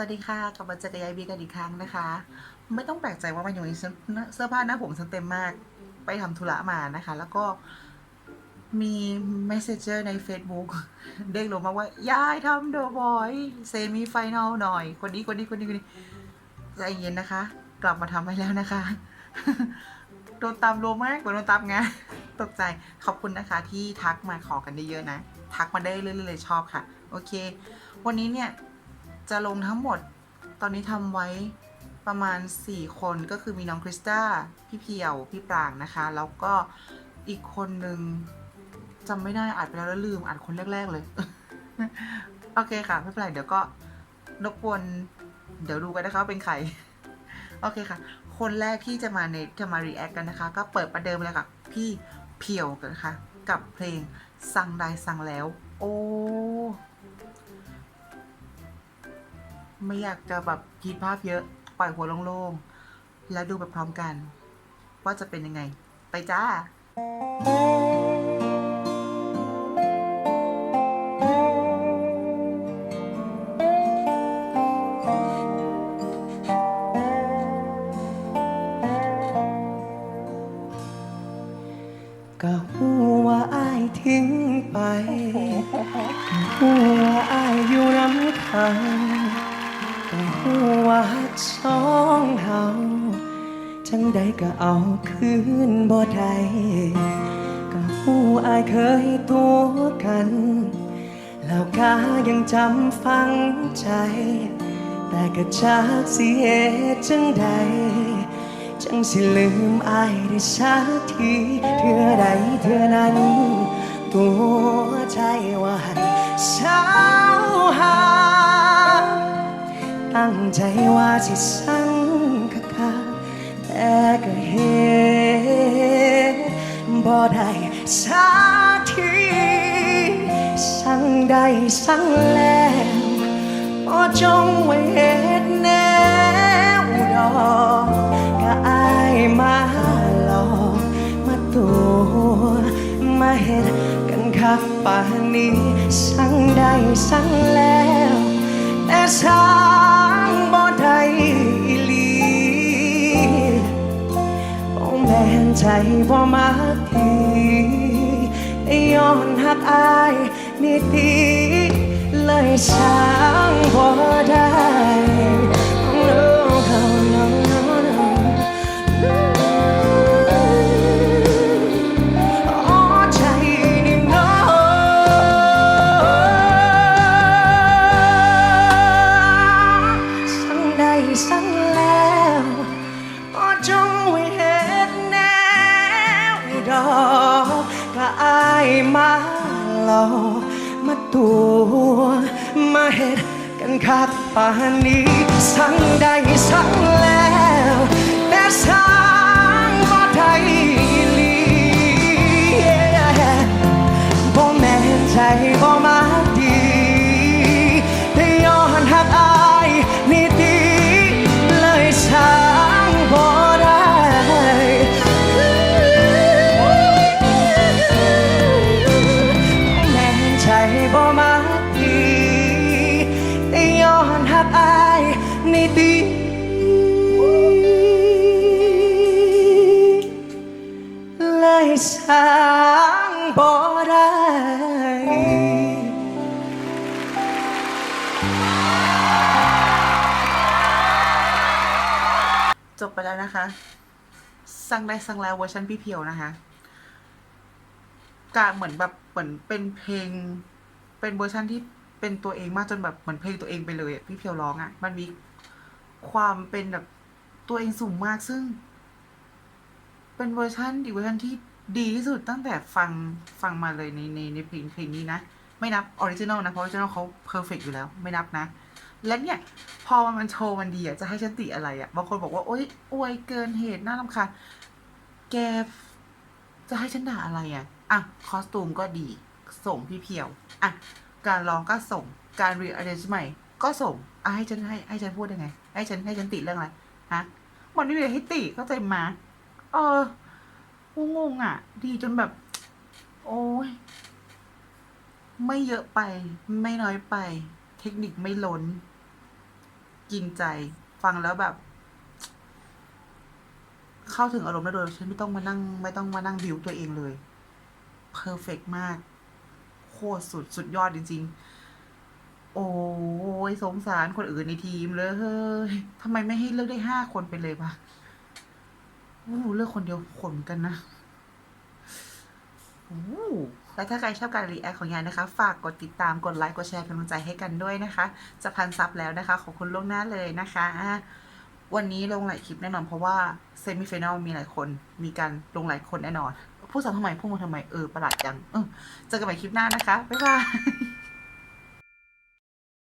วัสดีค่ะกลับมาเจอกับยายบีกันอีกครั้งนะคะ ไม่ต้องแปลกใจว่ามันอยู่ในเสื้อผ้าหน้าผมฉันเต็มมากไปทำธุระมานะคะ แล้วก็มี messenger ใน Facebook เด้งลงมาว่า ยายทำ The Voice เซมิไฟแนลหน่อย คนนี้คนนี้คนนี้คนนี้ใจเย็นนะคะ กลับมาทำให้แล้วนะคะ โดนตามโลมากเหมือนโดนตามงานตกใจขอบคุณนะคะที่ทักมาขอกันได้เยอะๆนะ ทักมาได้เรื่อยๆเลยชอบค่ะ โอเค วันนี้เนี่ย จะลงทั้งหมด ตอนนี้ทำไว้ประมาณ 4 คนก็คือมีน้องคริสตาพี่เพียว พี่ปรางนะคะ แล้วก็อีกคนหนึ่งจำไม่ได้อ่านไปแล้วแล้วลืมอ่านคนแรก ๆ เลย โอเคค่ะ ไม่เป็นไรเดี๋ยวก็รบกวนเดี๋ยวดูกันนะคะว่าเป็นใคร โอเคค่ะ คนแรกที่จะมาในจะมารีแอคกันนะคะ ก็เปิดประเดิมเลยค่ะ พี่เพียวกันนะคะ กับเพลงสั่งได้สั่งแล้ว โอ้ ไม่อยากจะแบบคิดภาพเยอะ ปล่อยหัวโล่งๆ แล้วดูไปพร้อมกัน ว่าจะเป็นยังไง ไปจ้าก็หูว่าอายทิ้งไปก็หูว่าอายอยู่น้ำทาง ว่าหักสองเฮาจังใดก็เอาคืนบ่ได้ก็หูอายเคยตัวกัน แล้วก็ยังจำฝังใจ แต่ก็จากสิเหตุจังใด จังสิลืมอายได้สักทีเทื่อใดเทื่อนั้น ตัวใจว่าให้เช้า ใจว่าสิสั่งคักๆแต่ก็เห็นบ่ได้สักทีสั่งได้สั่งแล้วพอจงไว้เฮ็ดแนวดอกก็อายมาหลอกมาตัวมาเฮ็ดกันคักป่านนี้สั่งได้สั่งแล้วแต่สา บ่มักทีย้อนหักอายนี่ตีเลยใช้ ลอมาตัวมาเฮ็ดกันคักป่านนี้ สั่งได้สั่งแล้วแต่สาายนี่ดีเลยสร้างบ่ได้จบไปแล้วนะคะ สั่งได้สั่งแล้วเวอร์ชันพี่เพียวนะคะกะเหมือนแบบเหมือนเป็นเพลง เป็นเวอร์ชันที่ เป็นตัวเองมากจนแบบเหมือนเพลงตัวเองไปเลยอะพี่เพียวร้องอะ่ะมันมีความเป็นแบบตัวเองสูงมากซึ่ง เป็นเวอร์ชันอีกเวอร์ชันที่ดีที่สุดตั้งแต่ฟังฟังมาเลยในในในเพลงเพลงนี้นะ ไม่นับออริจินอลนะ เพราะออริจินอลเขาเพอร์เฟกอยู่แล้ว ไม่นับนะ และเนี่ย พอมันโชว์มันดีอะจะให้ฉันติอะไรอะบางคนบอกว่า โอ๊ยอวยเกินเหตุน่ารำคาญแกจะให้ฉันด่าอะไรอะอะ คอสตูมก็ดีส่งพี่เพียว อะ การร้องก็ส่ง การรีอาร์เรนจ์ใหม่ ก็ส่งอะให้ฉันให้ให้ฉันพูดยังไง ให้ฉันให้ฉันติเรื่องอะไรฮะมันไม่มีอะไรให้ติเข้าใจมา เอองงอะ ดีจนแบบ โอ้ยไม่เยอะไป ไม่น้อยไป เทคนิคไม่ล้น กินใจ ฟังแล้วแบบ เข้าถึงอารมณ์ได้โดยฉันไม่ต้องมานั่ง ไม่ต้องมานั่งบิวตัวเองเลยเพอร์เฟกมาก คตรสุดสุดยอดจริง ๆ โอ้ยสงสารคนอื่นในทีมเลยเฮ้ยทำไมไม่ให้เลือกได้ห้าคนไปเลยวะโอ้เลือกคนเดียวขนกันนะโอ้และถ้าใครชอบการรีแอคของยายนะคะ ฝากกดติดตาม กดไลค์ กดแชร์เป็นกำลังใจให้กันด้วยนะคะ จะพันซับแล้วนะคะ ขอบคุณล่วงหน้าเลยนะคะ วันนี้ลงหลายคลิปแน่นอนเพราะว่าเซมิฟ i แนลมีหลายคน มีการลงหลายคนแน่นอน พูดซ้ำทำไมพูดมาทำไมเออประหลาดจังเออเจอกันใหม่คลิปหน้านะคะบ๊ายบาย